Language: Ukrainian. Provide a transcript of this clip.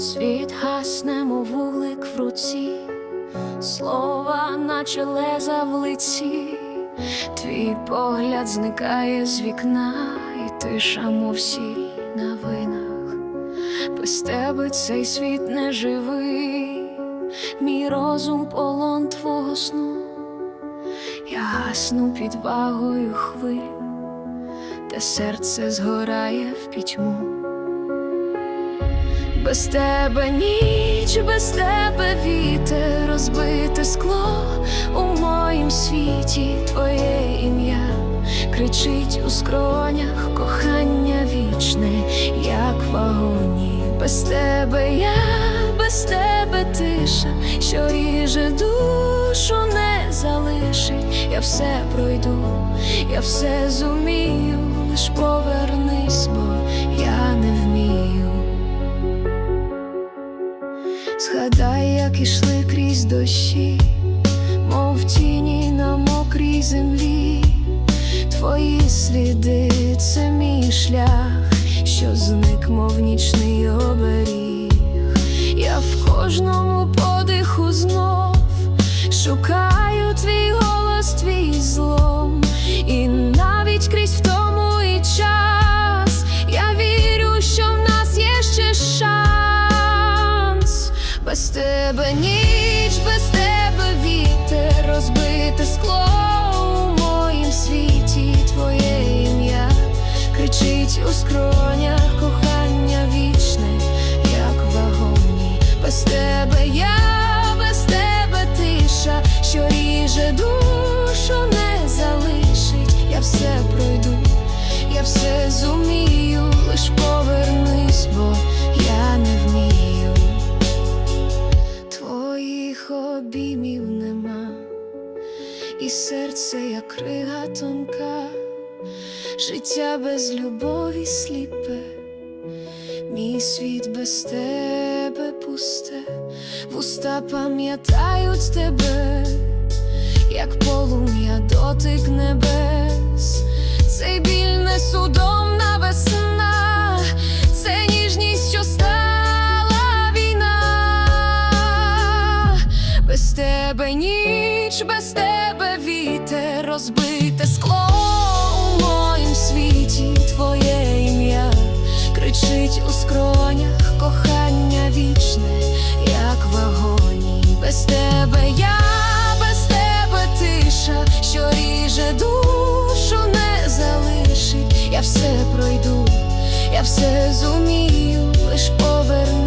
Світ гасне, мов вуглик в руці, слова, наче леза в лиці, твій погляд зникає з вікна, і тиша, мов сіль на винах. Без тебе цей світ не живий, мій розум полон твого сну, я гасну під вагою хвиль, де серце згорає в пітьму. Без тебе ніч, без тебе вітер, розбите скло у моїм світі, твоє ім'я кричить у скронях кохання вічне, як вагоні. Без тебе я, без тебе тиша, що ріже душу не залишить. Я все пройду, я все зумію, лиш повернись, бо я не Згадай, як ішли крізь дощі, мов тіні на мокрій землі, твої сліди це мій шлях, що зник, мов нічний оберіг. Я в кожному подиху знов шукаю твій голос, твій злом, Без тебе ніч, без тебе вітер, розбите скло у моїм світі, твоє ім'я кричить у скронях кохання вічне, як вагоні. Без тебе я, без тебе тиша, що ріже душу не залишить. Я все пройду, я все зумію, обіймів нема, і серце, як крига тонка, життя без любові сліпе, мій світ без тебе пусте, вуста пам'ятають тебе, як полум'я дотик небес, цей біль не судомна весна, це ніжність, що стала тебе ніч, без тебе вітер, розбите скло у моїм світі, твоє ім'я кричить у скронях кохання вічне, як в вагоні. Без тебе я, без тебе тиша, що ріже душу не залишить. Я все пройду, я все зумію, лиш поверни.